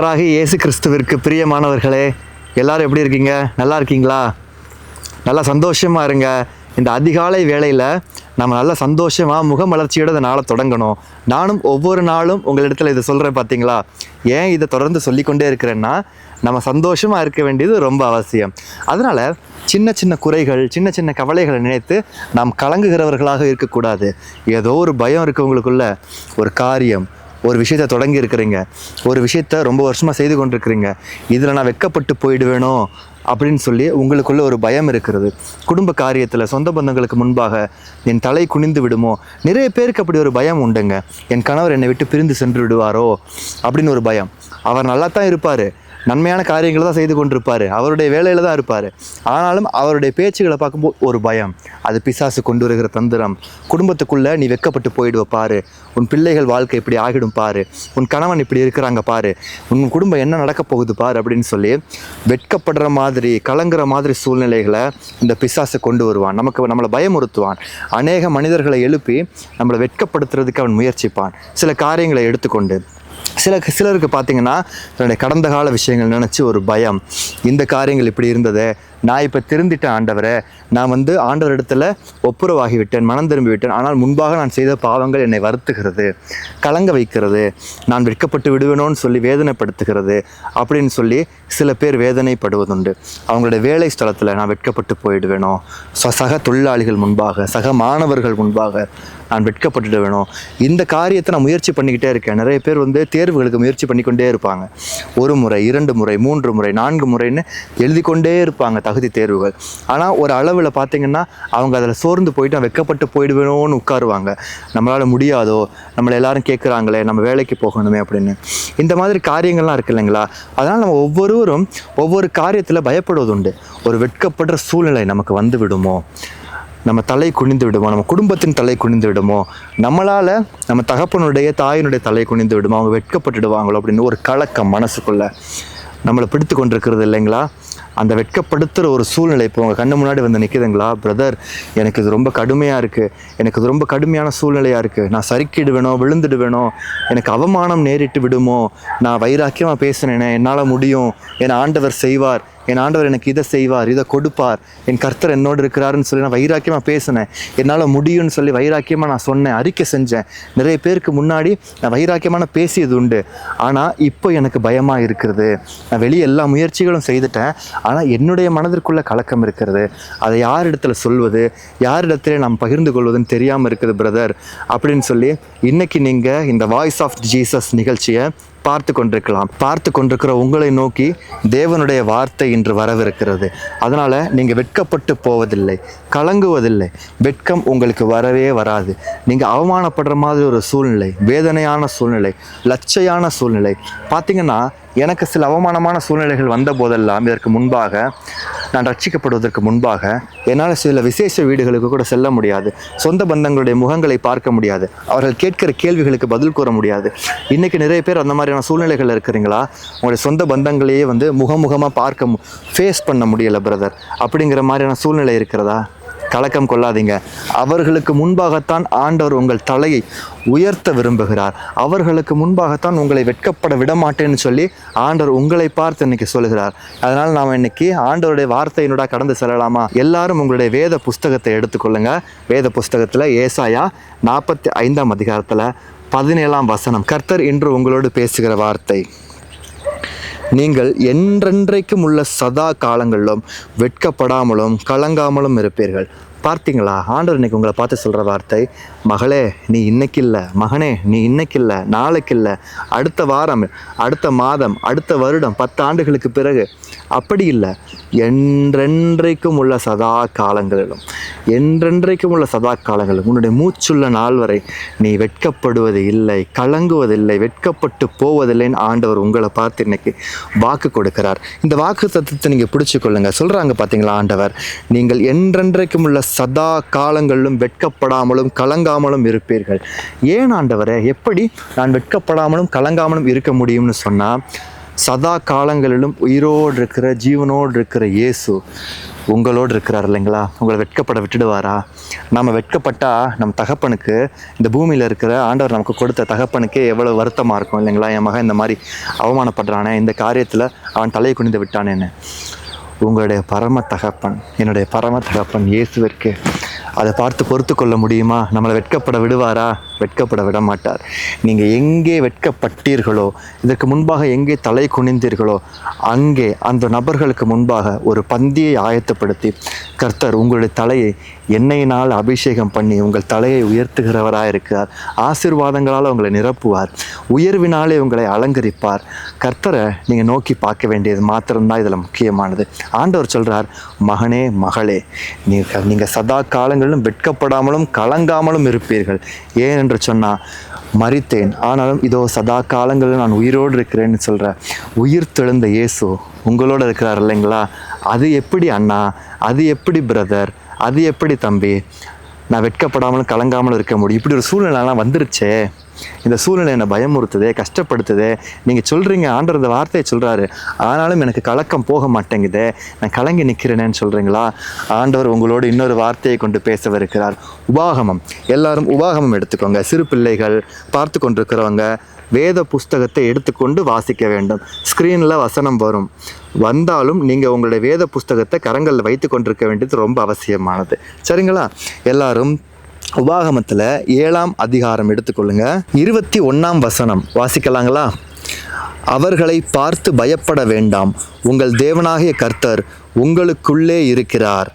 கர்த்தராகி இயேசு கிறிஸ்துவிற்கு பிரியமானவர்களே எல்லாரும் எப்படி இருக்கீங்க? நல்லா இருக்கீங்களா? நல்லா சந்தோஷமாக இருங்க. இந்த அதிகாலை வேளையில் நம்ம நல்ல சந்தோஷமாக முகமலர்ச்சியோட இந்த நாளை தொடங்கணும். நானும் ஒவ்வொரு நாளும் உங்களிடத்தில் இதை சொல்கிறேன் பார்த்தீங்களா ஏன் இதை தொடர்ந்து சொல்லிக்கொண்டே இருக்கிறேன்னா நம்ம சந்தோஷமாக இருக்க வேண்டியது ரொம்ப அவசியம். அதனால் சின்ன சின்ன குறைகள் சின்ன சின்ன கவலைகளை நினைத்து நாம் கலங்குகிறவர்களாக இருக்கக்கூடாது. ஏதோ ஒரு பயம் இருக்குது உங்களுக்குள்ள. ஒரு காரியம் ஒரு விஷயத்த தொடங்கி இருக்கிறீங்க. ஒரு விஷயத்த ரொம்ப வருஷமாக செய்து கொண்டிருக்கிறீங்க. இதில் நான் வெட்கப்பட்டு போயிடுவேனோ அப்படின்னு சொல்லி உங்களுக்குள்ள ஒரு பயம் இருக்கிறது. குடும்ப காரியத்தில் சொந்த பந்தங்களுக்கு முன்பாக என் தலை குனிந்து விடுமோ? நிறைய பேருக்கு அப்படி ஒரு பயம் உண்டுங்க. என் கணவர் என்னை விட்டு பிரிந்து சென்று விடுவாரோ? அப்படின்னு ஒரு பயம். அவர் நல்லா தான் இருப்பார். நன்மையான காரியங்களை தான் செய்து கொண்டிருப்பார். அவருடைய வேலையில் தான் இருப்பார். ஆனாலும் அவருடைய பேச்சுகளை பார்க்கும்போது ஒரு பயம். அது பிசாசு கொண்டு வருகிற தந்திரம். குடும்பத்துக்குள்ளே நீ வெக்கப்பட்டு போயிடுவ பாரு. உன் பிள்ளைகள் வாழ்க்கை இப்படி ஆகிடும் பாரு. உன் கணவன் இப்படி இருக்கிறாங்க பாரு. உன் குடும்பம் என்ன நடக்க போகுது பாரு அப்படின்னு சொல்லி வெட்கப்படுற மாதிரி கலங்குற மாதிரி சூழ்நிலைகளை இந்த பிசாசு கொண்டு வருவான். நமக்கு நம்மளை பயமுறுத்துவான். அநேக மனிதர்களை எழுப்பி நம்மளை வெட்கப்படுத்துறதுக்கு அவன் முயற்சிப்பான். சில காரியங்களை எடுத்துக்கொண்டு சில சிலருக்கு பார்த்தீங்கன்னா தன்னுடைய கடந்த கால விஷயங்கள் நினச்சி ஒரு பயம். இந்த காரியங்கள் இப்படி இருந்தது. நான் இப்போ திருந்திட்டேன் ஆண்டவரை நான் வந்து ஆண்டவர் இடத்துல ஒப்புரவாகி விட்டேன் மனம் திரும்பி விட்டேன் ஆனால் முன்பாக நான் செய்த பாவங்கள் என்னை வருத்துகிறது. கலங்க வைக்கிறது. நான் வெட்கப்பட்டு விடுவேனோன்னு சொல்லி வேதனைப்படுத்துகிறது அப்படின்னு சொல்லி சில பேர் வேதனைப்படுவதுண்டு. அவங்களுடைய வேலை ஸ்தலத்தில் நான் வெட்கப்பட்டு போயிடுவேனோ? சக தொழிலாளிகள் முன்பாக சக மாணவர்கள் முன்பாக நான் வெட்கப்பட்டுட்டு வேணும். இந்த காரியத்தை நான் முயற்சி பண்ணிக்கிட்டே இருக்கேன். நிறைய பேர் வந்து தேர்வுகளுக்கு முயற்சி பண்ணிக்கொண்டே இருப்பாங்க. ஒரு முறை இரண்டு முறை மூன்று முறை நான்கு முறைன்னு எழுதி கொண்டே இருப்பாங்க தகுதி தேர்வுகள். ஆனால் ஒரு அளவில் பார்த்தீங்கன்னா அவங்க அதில் சோர்ந்து போயிட்டு நான் வெட்கப்பட்டு போயிடுவேணும்னு உட்காருவாங்க. நம்மளால் முடியாதோ நம்மளை எல்லாரும் கேட்குறாங்களே நம்ம வேலைக்கு போகணுமே அப்படின்னு. இந்த மாதிரி காரியங்கள்லாம் இருக்கு இல்லைங்களா? அதனால் நம்ம ஒவ்வொருவரும் ஒவ்வொரு காரியத்தில் பயப்படுவது உண்டு ஒரு வெட்கப்படுற சூழ்நிலை நமக்கு வந்து விடுமோ? நம்ம தலை குனிந்து விடுமோ? நம்ம குடும்பத்தின் தலை குனிந்து விடுமோ? நம்மளால் நம்ம தகப்பனுடைய தாயினுடைய தலை குனிந்து விடுமோ? அவங்க வெட்கப்பட்டுடுவாங்களோ அப்படின்னு ஒரு கலக்கம் மனசுக்குள்ளே நம்மளை பிடித்து கொண்டிருக்கிறது இல்லைங்களா? அந்த வெட்கப்படுத்துகிற ஒரு சூழ்நிலை இப்போ உங்கள் கண்ணு முன்னாடி வந்து நிற்குதுங்களா பிரதர் எனக்கு இது ரொம்ப கடுமையாக இருக்குது எனக்கு இது ரொம்ப கடுமையான சூழ்நிலையாக இருக்குது நான் சறுக்கிடுவேனோ விழுந்துடுவேனோ? எனக்கு அவமானம் நேரிட்டு விடுமோ? நான் வைராக்கியமாக பேசினேனே என்னால் முடியும்? என் ஆண்டவர் செய்வார். என் ஆண்டவர் எனக்கு இதை செய்வார் இதை கொடுப்பார். என் கர்த்தர் என்னோடு இருக்கிறாருன்னு சொல்லி நான் வைராக்கியமாக பேசினேன். என்னால் முடியும்னு சொல்லி வைராக்கியமாக நான் சொன்னேன் அறிக்கை செஞ்சேன். நிறைய பேருக்கு முன்னாடி நான் வைராக்கியமான பேசியது உண்டு. ஆனால் இப்போ எனக்கு பயமாக இருக்கிறது. நான் வெளியே எல்லா முயற்சிகளும் செய்துட்டேன். ஆனால் என்னுடைய மனதிற்குள்ளே கலக்கம் இருக்கிறது. அதை யார் இடத்துல சொல்வது? யார் இடத்துல நாம் பகிர்ந்து கொள்வதுன்னு தெரியாமல் இருக்குது பிரதர் அப்படின்னு சொல்லி இன்றைக்கி நீங்கள் இந்த வாய்ஸ் ஆஃப் ஜீசஸ் நிகழ்ச்சியை பார்த்து கொண்டிருக்கலாம். பார்த்து கொண்டிருக்கிற உங்களை நோக்கி தேவனுடைய வார்த்தை இன்று வரவிருக்கிறது. அதனால் நீங்கள் வெட்கப்பட்டு போவதில்லை கலங்குவதில்லை. வெட்கம் உங்களுக்கு வரவே வராது. நீங்கள் அவமானப்படுற மாதிரி ஒரு சூழ்நிலை வேதனையான சூழ்நிலை லட்சையான சூழ்நிலை. பார்த்தீங்கன்னா எனக்கு சில அவமானமான சூழ்நிலைகள் வந்த போதெல்லாம் இதற்கு முன்பாக நான் ரட்சிக்கப்படுவதற்கு முன்பாக என்னால் சில விசேஷ வீடுகளுக்கு கூட செல்ல முடியாது. சொந்த பந்தங்களுடைய முகங்களை பார்க்க முடியாது. அவர்கள் கேட்கிற கேள்விகளுக்கு பதில் கூற முடியாது. இன்றைக்கி நிறைய பேர் அந்த மாதிரியான சூழ்நிலைகள் இருக்கிறீங்களா? உங்களுடைய சொந்த பந்தங்களையே வந்து முகமுகமாக பார்க்க ஃபேஸ் பண்ண முடியல பிரதர் அப்படிங்கிற மாதிரியான சூழ்நிலை இருக்கிறதா? கலக்கம் கொள்ளாதீங்க. அவர்களுக்கு முன்பாகத்தான் ஆண்டவர் உங்கள் தலையை உயர்த்த விரும்புகிறார். அவர்களுக்கு முன்பாகத்தான் உங்களை வெட்கப்பட விடமாட்டேன்னு சொல்லி ஆண்டவர் உங்களை பார்த்து இன்னைக்கு சொல்லுகிறார். அதனால் நாம் இன்னைக்கு ஆண்டவருடைய வார்த்தையினோட கடந்து செல்லலாமா? எல்லாரும் உங்களுடைய வேத புஸ்தகத்தை எடுத்துக்கொள்ளுங்க. வேத புஸ்தகத்தில் ஏசாயா நாற்பத்தி ஐந்தாம் அதிகாரத்தில் பதினேழாம் வசனம். கர்த்தர் இன்று உங்களோடு பேசுகிற வார்த்தை. நீங்கள் என்றென்றைக்கும் உள்ள சதா காலங்களிலும் வெட்கப்படாமலும் கலங்காமலும் இருப்பீர்கள். பார்த்தீங்களா? ஆண்டவர் இன்னைக்கு உங்களை பார்த்து சொல்கிற வார்த்தை மகளே நீ இன்னைக்கு இல்லை மகனே நீ இன்னைக்கு இல்லை நாளைக்கு இல்லை அடுத்த வாரம் அடுத்த மாதம் அடுத்த வருடம் பத்து ஆண்டுகளுக்கு பிறகு. அப்படி இல்லை. என்றென்றைக்கும் உள்ள சதா காலங்களிலும் என்றென்றைக்கும் உள்ள சதா காலங்களிலும் உன்னுடைய மூச்சுள்ள நாள் வரை நீ வெட்கப்படுவது இல்லை கலங்குவதில்லை வெட்கப்பட்டு போவதில்லைன்னு ஆண்டவர் உங்களை பார்த்து இன்னைக்கு வாக்கு கொடுக்கிறார். இந்த வாக்கு தத்துவத்தை நீங்கள் பிடிச்சிக்கொள்ளுங்க. சொல்கிறாங்க பார்த்தீங்களா ஆண்டவர்? நீங்கள் என்றென்றைக்கும் உள்ள சதா காலங்களிலும் வெட்கப்படாமலும் கலங்காமலும் இருப்பீர்கள். ஏன் ஆண்டவரை? எப்படி நான் வெட்கப்படாமலும் கலங்காமலும் இருக்க முடியும்னு சொன்னால் சதா காலங்களிலும் உயிரோடு இருக்கிற ஜீவனோடு இருக்கிற இயேசு உங்களோடு இருக்கிறார் இல்லைங்களா? உங்களை வெட்கப்பட விட்டுடுவாரா? நம்ம வெட்கப்பட்டால் நம்ம தகப்பனுக்கு இந்த பூமியில் இருக்கிற ஆண்டவர் நமக்கு கொடுத்த தகப்பனுக்கே எவ்வளோ வருத்தமாக இருக்கும் இல்லைங்களா? என் மகன் இந்த மாதிரி அவமானப்படுறானே இந்த காரியத்தில் அவன் தலையை குனிந்து விட்டானேன்னு. உங்களுடைய பரம தகப்பன் என்னுடைய பரம தகப்பன் இயேசுவிற்கு அதை பார்த்து பொறுத்து கொள்ள முடியுமா? நம்மளை வெட்கப்பட விடுவாரா? வெட்கப்பட விட மாட்டார். நீங்கள் எங்கே வெட்கப்பட்டீர்களோ இதற்கு முன்பாக எங்கே தலை குனிந்தீர்களோ அங்கே அந்த நபர்களுக்கு முன்பாக ஒரு பந்தியை ஆயத்தப்படுத்தி கர்த்தர் உங்களுடைய தலையை எண்ணெயினால் அபிஷேகம் பண்ணி உங்கள் தலையை உயர்த்துகிறவராக இருக்கிறார் ஆசிர்வாதங்களால் உங்களை நிரப்புவார். உயர்வினாலே உங்களை அலங்கரிப்பார். கர்த்தரை நீங்கள் நோக்கி பார்க்க வேண்டியது மாத்திரம்தான் இதில் முக்கியமானது. ஆண்டவர் சொல்கிறார் மகனே மகளே நீங்கள் நீங்கள் சதா காலங்களிலும் வெட்கப்படாமலும் கலங்காமலும் இருப்பீர்கள். ஏன் என்று சொன்னால் மறித்தேன். ஆனாலும் இதோ சதா காலங்களில் நான் உயிரோடு இருக்கிறேன்னு சொல்கிற உயிர் தெழுந்த இயேசு உங்களோட இருக்கிறார் இல்லைங்களா? அது எப்படி அண்ணா? அது எப்படி பிரதர் அது எப்படி தம்பி? நான் வெட்கப்படாமலும் கலங்காமலும் இருக்க முடியும். இப்படி ஒரு சூழ்நிலைலாம் வந்துருச்சே. இந்த சூழ்நிலை என்னை பயமுறுத்துதே கஷ்டப்படுத்துது. நீங்கள் சொல்கிறீங்க ஆண்டவர் இந்த வார்த்தையை சொல்கிறாரு ஆனாலும் எனக்கு கலக்கம் போக மாட்டேங்குது. நான் கலங்கி நிற்கிறேனேன்னு சொல்கிறீங்களா ஆண்டவர் உங்களோடு இன்னொரு வார்த்தையை கொண்டு பேசவிருக்கிறார். உபாகமம். எல்லாரும் உபாகமம் எடுத்துக்கோங்க. சிறு பிள்ளைகள் பார்த்து கொண்டிருக்கிறவங்க வேத புஸ்தகத்தை எடுத்துக்கொண்டு வாசிக்க வேண்டும். ஸ்க்ரீனில் வசனம் வரும். வந்தாலும் நீங்கள் உங்களுடைய வேத புஸ்தகத்தை கரங்களில் வைத்து கொண்டிருக்க வேண்டியது ரொம்ப அவசியமானது. சரிங்களா? எல்லாரும் உபாகமத்தில் ஏழாம் அதிகாரம் எடுத்துக்கொள்ளுங்க. இருபத்தி ஒன்றாம் வசனம். வாசிக்கலாங்களா? அவர்களை பார்த்து பயப்பட வேண்டாம். உங்கள் தேவனாகிய கர்த்தர் உங்களுக்குள்ளே இருக்கிறார்.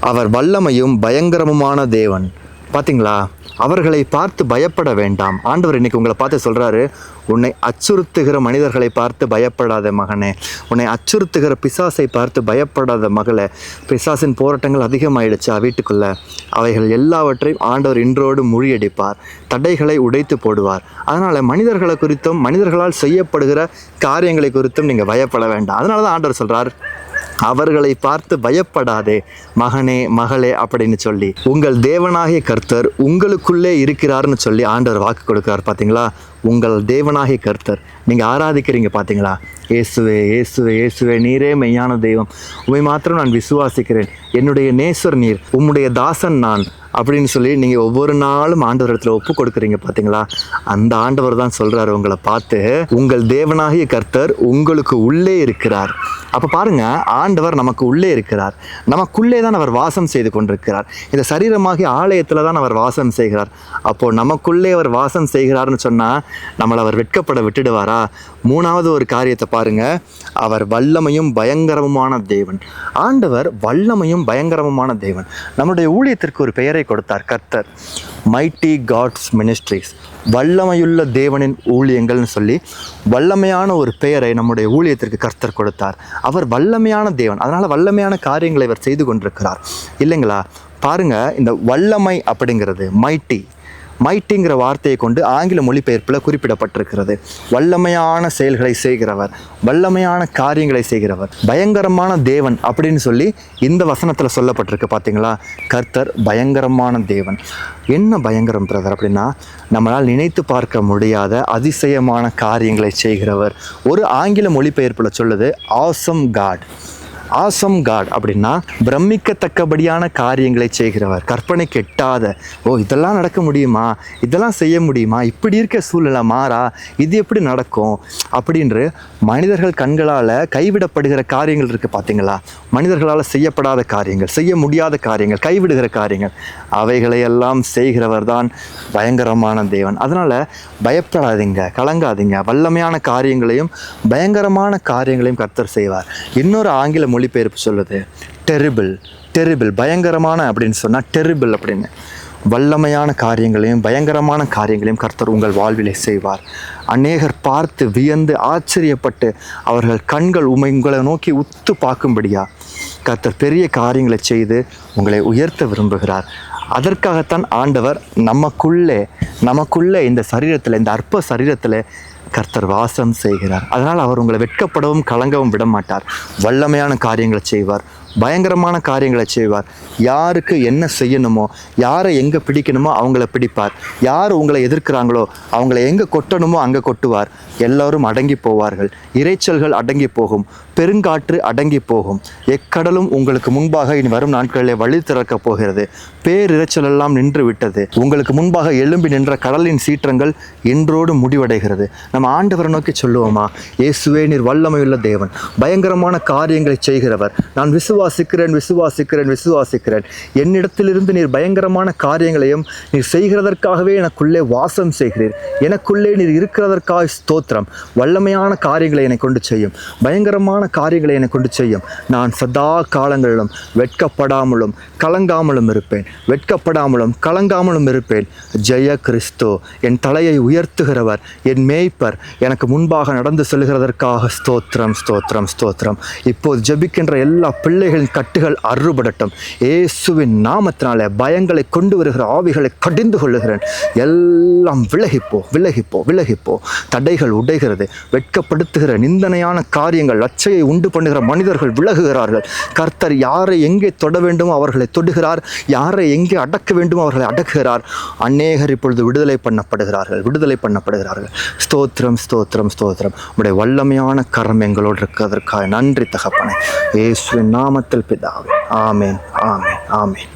அவர் வல்லமையும் பயங்கரமுமான தேவன். பார்த்தீங்களா அவர்களை பார்த்து பயப்பட வேண்டாம். ஆண்டவர் இன்னைக்கு உங்களை பார்த்து சொல்கிறாரு உன்னை அச்சுறுத்துகிற மனிதர்களை பார்த்து பயப்படாத மகனே. உன்னை அச்சுறுத்துகிற பிசாசை பார்த்து பயப்படாத மகளே. பிசாசின் போராட்டங்கள் அதிகமாயிடுச்சா வீட்டுக்குள்ளே. அவைகள் எல்லாவற்றையும் ஆண்டவர் இன்றோடு முழியடிப்பார் தடைகளை உடைத்து போடுவார். அதனால் மனிதர்களை குறித்தும் மனிதர்களால் செய்யப்படுகிற காரியங்களை குறித்தும் நீங்கள் பயப்பட வேண்டாம். அதனால தான் ஆண்டவர் சொல்கிறார் அவர்களை பார்த்து பயப்படாதே. மகனே மகளே அப்படின்னு சொல்லி. உங்கள் தேவனாகிய கர்த்தர் உங்களுக்குள்ளே இருக்கிறார்னு சொல்லி ஆண்டவர் வாக்கு கொடுக்கிறார் பார்த்தீங்களா உங்கள் தேவனாகிய கர்த்தர். நீங்கள் ஆராதிக்கிறீங்க பார்த்தீங்களா இயேசுவே இயேசுவே இயேசுவே நீரே மெய்யான தெய்வம். உண்மை மாத்திரம் நான் விசுவாசிக்கிறேன். என்னுடைய நேசர் நீர் உம்முடைய தாசன் நான். அப்படின்னு சொல்லி நீங்கள் ஒவ்வொரு நாளும் ஆண்டவர் இடத்துல ஒப்பு கொடுக்குறீங்க பார்த்தீங்களா அந்த ஆண்டவர் தான் சொல்கிறாரு உங்களை பார்த்து உங்கள் தேவனாகிய கர்த்தர் உங்களுக்கு உள்ளே இருக்கிறார். அப்போ பாருங்க ஆண்டவர் நமக்கு உள்ளே இருக்கிறார். நமக்குள்ளே தான் அவர் வாசம் செய்து கொண்டிருக்கிறார். இந்த சரீரமாகிய ஆலயத்தில் தான் அவர் வாசம் செய்கிறார். அப்போது நமக்குள்ளே அவர் வாசம் செய்கிறார்னு சொன்னால் நம்மளை அவர் வெட்கப்பட விட்டுடுவாரா? மூணாவது ஒரு காரியத்தை பாருங்க. அவர் வல்லமையும் பயங்கரமுமான தேவன். ஆண்டவர் வல்லமையும் பயங்கரமுமான தேவன். நம்முடைய ஊழியத்திற்கு ஒரு பெயரை கொடுத்தார் கர்த்தர். மைட்டி காட்ஸ் மினிஸ்ட்ரிஸ் வல்லமையுள்ள தேவனின் ஊழியங்கள்னு சொல்லி வல்லமையான ஒரு பெயரை நம்முடைய ஊழியத்திற்கு கர்த்தர் கொடுத்தார். அவர் வல்லமையான தேவன். அதனால் வல்லமையான காரியங்களை இவர் செய்து கொண்டிருக்கிறார். இல்லைங்களா? பாருங்க இந்த வல்லமை அப்படிங்கிறது மைட்டி மைட்டிங்கிற வார்த்தையை கொண்டு ஆங்கில மொழிபெயர்ப்பில் குறிப்பிடப்பட்டிருக்கிறது. வல்லமையான செயல்களை செய்கிறவர் வல்லமையான காரியங்களை செய்கிறவர் பயங்கரமான தேவன் அப்படின்னு சொல்லி இந்த வசனத்தில் சொல்லப்பட்டிருக்கு பார்த்தீங்களா கர்த்தர் பயங்கரமான தேவன். என்ன பயங்கரம் பிரதர் அப்படின்னா நம்மளால் நினைத்து பார்க்க முடியாத அதிசயமான காரியங்களை செய்கிறவர். ஒரு ஆங்கில மொழிபெயர்ப்பில் சொல்லுது ஆசம் காட் ஆசம் காட் அப்படின்னா பிரமிக்கத்தக்கபடியான காரியங்களை செய்கிறவர். கற்பனை கெட்டாத ஓ இதெல்லாம் நடக்க முடியுமா? இதெல்லாம் செய்ய முடியுமா? இப்படி இருக்க சூழ்நிலை மாறா? இது எப்படி நடக்கும்? அப்படின்று மனிதர்கள் கண்களால் கைவிடப்படுகிற காரியங்கள் இருக்குது பார்த்தீங்களா மனிதர்களால் செய்யப்படாத காரியங்கள் செய்ய முடியாத காரியங்கள் கைவிடுகிற காரியங்கள். அவைகளையெல்லாம் செய்கிறவர் தான் பயங்கரமான தேவன். அதனால் பயப்படாதீங்க கலங்காதீங்க. வல்லமையான காரியங்களையும் பயங்கரமான காரியங்களையும் கர்த்தர் செய்வார். இன்னொரு ஆங்கில மொழி மொழிபெயர்ப்பு சொல்லுது டெரிபிள் டெரிபிள் பயங்கரமான அப்படின்னு சொன்னால் டெரிபிள் அப்படின்னு. வல்லமையான காரியங்களையும் பயங்கரமான காரியங்களையும் கர்த்தர் உங்கள் வாழ்விலே செய்வார். அநேகர் பார்த்து வியந்து ஆச்சரியப்பட்டு அவர்கள் கண்கள் உமை உங்களை நோக்கி உத்து பார்க்கும்படியா? கர்த்தர் பெரிய காரியங்களை செய்து உங்களை உயர்த்த விரும்புகிறார். அதற்காகத்தான் ஆண்டவர் நமக்குள்ளே நமக்குள்ளே இந்த சரீரத்தில் இந்த அற்ப சரீரத்தில் கர்த்தர் வாசம் செய்கிறார். அதனால் அவர் உங்களை வெட்கப்படவும் கலங்கவும் விட மாட்டார் வல்லமையான காரியங்களை செய்வார். பயங்கரமான காரியங்களை செய்வார். யாருக்கு என்ன செய்யணுமோ யாரை எங்கே பிடிக்கணுமோ அவங்கள பிடிப்பார். யார் உங்களை எதிர்க்கிறாங்களோ அவங்கள எங்கே கொட்டணுமோ அங்கே கொட்டுவார். எல்லோரும் அடங்கி போவார்கள். இரைச்சல்கள் அடங்கி போகும். பெருங்காற்று அடங்கி போகும். எக்கடலும் உங்களுக்கு முன்பாக இனி வரும் நாட்களிலே வழி திறக்கப் போகிறது. பேரிரைச்சல் எல்லாம் நின்று விட்டது. உங்களுக்கு முன்பாக எழும்பி நின்ற கடலின் சீற்றங்கள் இன்றோடு முடிவடைகிறது. நம்ம ஆண்டவரை நோக்கி சொல்லுவோமா? இயேசுவே நீர் வல்லமையுள்ள தேவன். பயங்கரமான காரியங்களை செய்கிறவர். நான் விசுவாசிக்கிறேன் விசுவாசிக்கிறேன் விசுவாசிக்கிறேன். என்னிடத்திலிருந்து நீர் பயங்கரமான காரியங்களையும் நீர் செய்கிறதற்காகவே எனக்குள்ளே வாசம் செய்கிறீர். எனக்குள்ளே நீர் இருக்கிறதற்காக ஸ்தோத்திரம். வல்லமையான காரியங்களை என்னை கொண்டு செய்யும். பயங்கரமான காரியங்களை என்னை கொண்டு செய்யும். நான் சதா காலங்களிலும் வெட்கப்படாமலும் கலங்காமலும் இருப்பேன். வெட்கப்படாமலும் கலங்காமலும் இருப்பேன். ஜெய கிறிஸ்து என் தலையை உயர்த்துகிறவர் என் மேய்ப்பர் எனக்கு முன்பாக நடந்து செல்கிறதற்காக ஸ்தோத்திரம் ஸ்தோத்திரம் ஸ்தோத்திரம். இப்போது ஜபிக்கின்ற எல்லா பிள்ளைகளின் கட்டுகள் அறுபடட்டும். இயேசுவின் நாமத்தினால பயங்களை கொண்டு வருகிற ஆவிகளை கடிந்து கொள்ளுகிறேன். எல்லாம் விலகிப்போ விலகிப்போ விலகிப்போ. தடைகள் உடைகிறது. வெட்கப்படுத்துகிற நிந்தனையான காரியங்கள் லட்சையை உண்டு பண்ணுகிற மனிதர்கள் விலகுகிறார்கள். கர்த்தர் யாரை எங்கே தொட வேண்டுமோ அவர்களை தொடுகிறார். யாரை எங்கே அடக்க வேண்டுமோ அவர்களை அடக்குகிறார். அநேகர் இப்பொழுது விடுதலை பண்ணப்படுகிறார்கள் விடுதலை பண்ணப்படுகிறார்கள். ஸ்தோத்திரம் ஸ்தோத்திரம் ஸ்தோத்திரம். உடைய வல்லமையான கரம் எங்களோடு இருக்கிறதற்காக நன்றி தகப்பனை. இயேசுவின் நாமத்தில் பிதாவே. ஆமேன் ஆமேன் ஆமேன்.